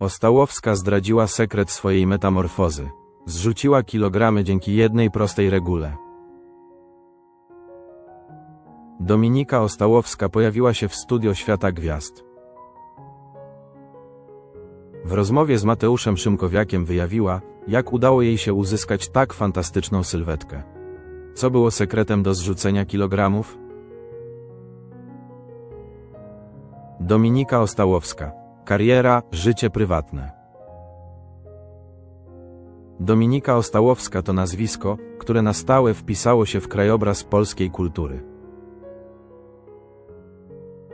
Ostałowska zdradziła sekret swojej metamorfozy. Zrzuciła kilogramy dzięki jednej prostej regule. Dominika Ostałowska pojawiła się w studio Świata Gwiazd. W rozmowie z Mateuszem Szymkowiakiem wyjawiła, jak udało jej się uzyskać tak fantastyczną sylwetkę. Co było sekretem do zrzucenia kilogramów? Dominika Ostałowska. Kariera, życie prywatne. Dominika Ostałowska to nazwisko, które na stałe wpisało się w krajobraz polskiej kultury.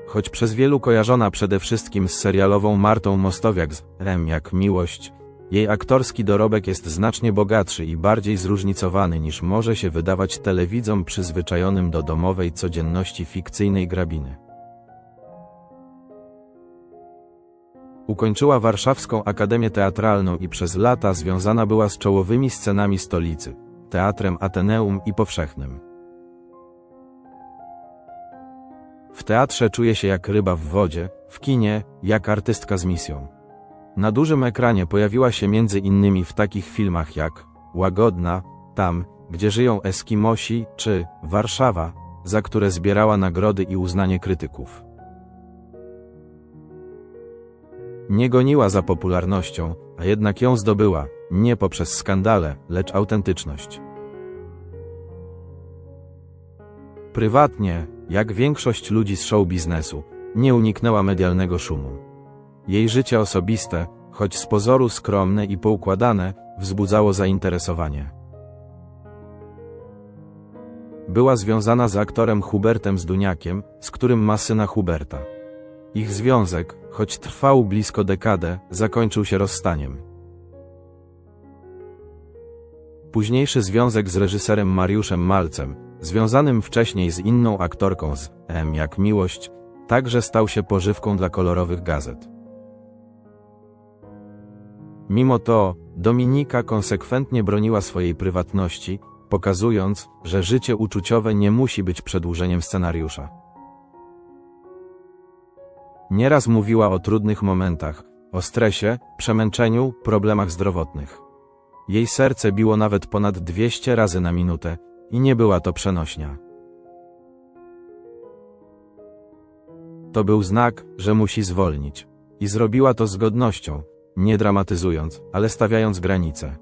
Choć przez wielu kojarzona przede wszystkim z serialową Martą Mostowiak z M jak Miłość, jej aktorski dorobek jest znacznie bogatszy i bardziej zróżnicowany niż może się wydawać telewidzom przyzwyczajonym do domowej codzienności fikcyjnej grabiny. Ukończyła Warszawską Akademię Teatralną i przez lata związana była z czołowymi scenami stolicy, Teatrem Ateneum i Powszechnym. W teatrze czuje się jak ryba w wodzie, w kinie jak artystka z misją. Na dużym ekranie pojawiła się między innymi w takich filmach jak Łagodna, Tam, gdzie żyją Eskimosi, czy Warszawa, za które zbierała nagrody i uznanie krytyków. Nie goniła za popularnością, a jednak ją zdobyła, nie poprzez skandale, lecz autentyczność. Prywatnie, jak większość ludzi z show biznesu, nie uniknęła medialnego szumu. Jej życie osobiste, choć z pozoru skromne i poukładane, wzbudzało zainteresowanie. Była związana z aktorem Hubertem Zduniakiem, z którym ma syna Huberta. Ich związek, choć trwał blisko dekadę, zakończył się rozstaniem. Późniejszy związek z reżyserem Mariuszem Malcem, związanym wcześniej z inną aktorką z M jak Miłość, także stał się pożywką dla kolorowych gazet. Mimo to, Dominika konsekwentnie broniła swojej prywatności, pokazując, że życie uczuciowe nie musi być przedłużeniem scenariusza. Nieraz mówiła o trudnych momentach, o stresie, przemęczeniu, problemach zdrowotnych. Jej serce biło nawet ponad 200 razy na minutę i nie była to przenośnia. To był znak, że musi zwolnić. I zrobiła to z godnością, nie dramatyzując, ale stawiając granice.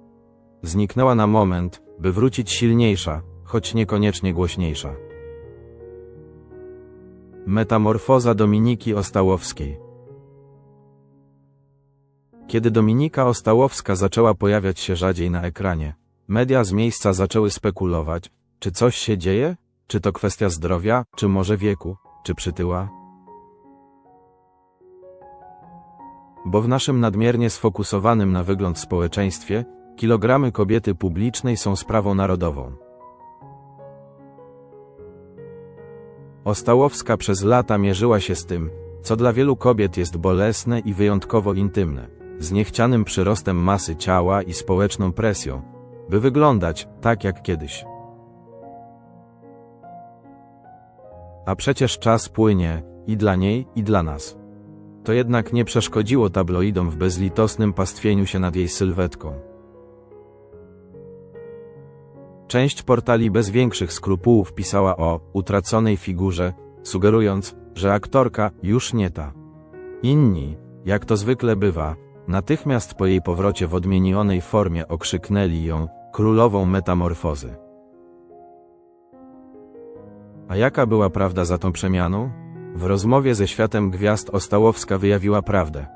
Zniknęła na moment, by wrócić silniejsza, choć niekoniecznie głośniejsza. Metamorfoza Dominiki Ostałowskiej Kiedy Dominika Ostałowska zaczęła pojawiać się rzadziej na ekranie, media z miejsca zaczęły spekulować, czy coś się dzieje, czy to kwestia zdrowia, czy może wieku, czy przytyła. Bo w naszym nadmiernie sfokusowanym na wygląd społeczeństwie, kilogramy kobiety publicznej są sprawą narodową. Ostałowska przez lata mierzyła się z tym, co dla wielu kobiet jest bolesne i wyjątkowo intymne, z niechcianym przyrostem masy ciała i społeczną presją, by wyglądać tak jak kiedyś. A przecież czas płynie, i dla niej, i dla nas. To jednak nie przeszkodziło tabloidom w bezlitosnym pastwieniu się nad jej sylwetką. Część portali bez większych skrupułów pisała o utraconej figurze, sugerując, że aktorka już nie ta. Inni, jak to zwykle bywa, natychmiast po jej powrocie w odmienionej formie okrzyknęli ją królową metamorfozy. A jaka była prawda za tą przemianą? W rozmowie ze światem gwiazd Ostałowska wyjawiła prawdę.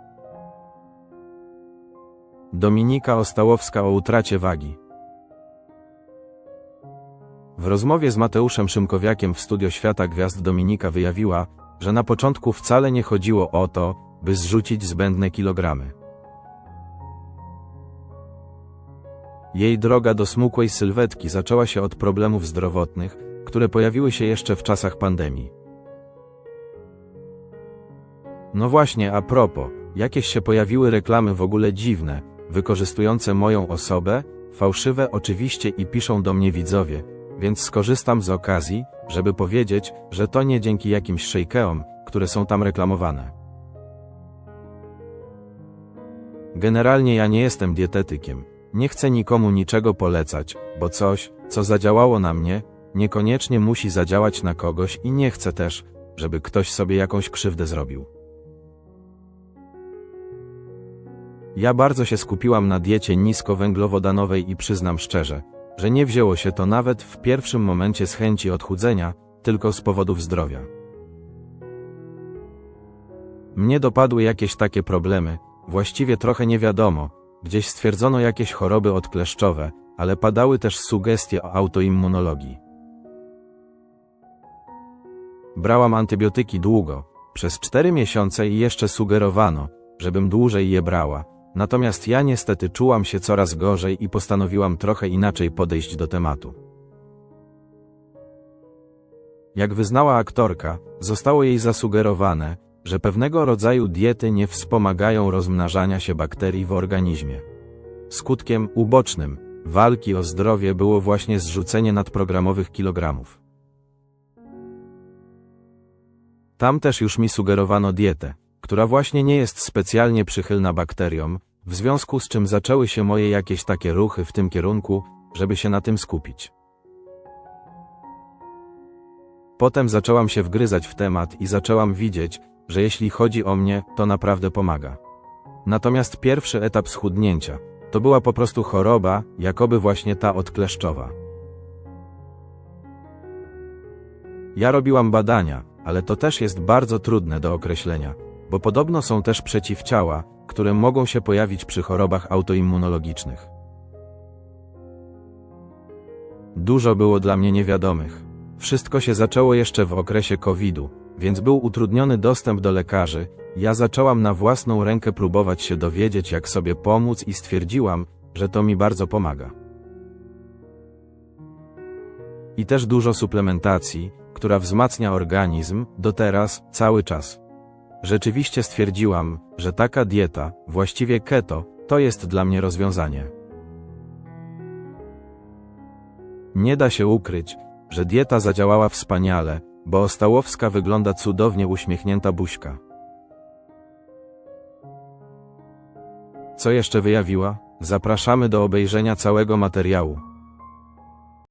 Dominika Ostałowska o utracie wagi. W rozmowie z Mateuszem Szymkowiakiem w studio Świata Gwiazd Dominika wyjawiła, że na początku wcale nie chodziło o to, by zrzucić zbędne kilogramy. Jej droga do smukłej sylwetki zaczęła się od problemów zdrowotnych, które pojawiły się jeszcze w czasach pandemii. No właśnie, a propos, jakieś się pojawiły reklamy w ogóle dziwne, wykorzystujące moją osobę, fałszywe oczywiście i piszą do mnie widzowie, więc skorzystam z okazji, żeby powiedzieć, że to nie dzięki jakimś szejkeom, które są tam reklamowane. Generalnie ja nie jestem dietetykiem. Nie chcę nikomu niczego polecać, bo coś, co zadziałało na mnie, niekoniecznie musi zadziałać na kogoś i nie chcę też, żeby ktoś sobie jakąś krzywdę zrobił. Ja bardzo się skupiłam na diecie niskowęglowodanowej i przyznam szczerze, że nie wzięło się to nawet w pierwszym momencie z chęci odchudzenia, tylko z powodów zdrowia. Mnie dopadły jakieś takie problemy, właściwie trochę nie wiadomo, gdzieś stwierdzono jakieś choroby odkleszczowe, ale padały też sugestie o autoimmunologii. Brałam antybiotyki długo, przez 4 miesiące i jeszcze sugerowano, żebym dłużej je brała, natomiast ja niestety czułam się coraz gorzej i postanowiłam trochę inaczej podejść do tematu. Jak wyznała aktorka, zostało jej zasugerowane, że pewnego rodzaju diety nie wspomagają rozmnażania się bakterii w organizmie. Skutkiem ubocznym walki o zdrowie było właśnie zrzucenie nadprogramowych kilogramów. Tam też już mi sugerowano dietę, która właśnie nie jest specjalnie przychylna bakteriom, w związku z czym zaczęły się moje jakieś takie ruchy w tym kierunku, żeby się na tym skupić. Potem zaczęłam się wgryzać w temat i zaczęłam widzieć, że jeśli chodzi o mnie, to naprawdę pomaga. Natomiast pierwszy etap schudnięcia to była po prostu choroba, jakoby właśnie ta odkleszczowa. Ja robiłam badania, ale to też jest bardzo trudne do określenia, bo podobno są też przeciwciała, które mogą się pojawić przy chorobach autoimmunologicznych. Dużo było dla mnie niewiadomych. Wszystko się zaczęło jeszcze w okresie COVID-u, więc był utrudniony dostęp do lekarzy. Ja zaczęłam na własną rękę próbować się dowiedzieć, jak sobie pomóc, i stwierdziłam, że to mi bardzo pomaga. I też dużo suplementacji, która wzmacnia organizm, do teraz, cały czas. Rzeczywiście stwierdziłam, że taka dieta, właściwie keto, to jest dla mnie rozwiązanie. Nie da się ukryć, że dieta zadziałała wspaniale, bo Ostałowska wygląda cudownie uśmiechnięta buźka. Co jeszcze wyjawiła? Zapraszamy do obejrzenia całego materiału.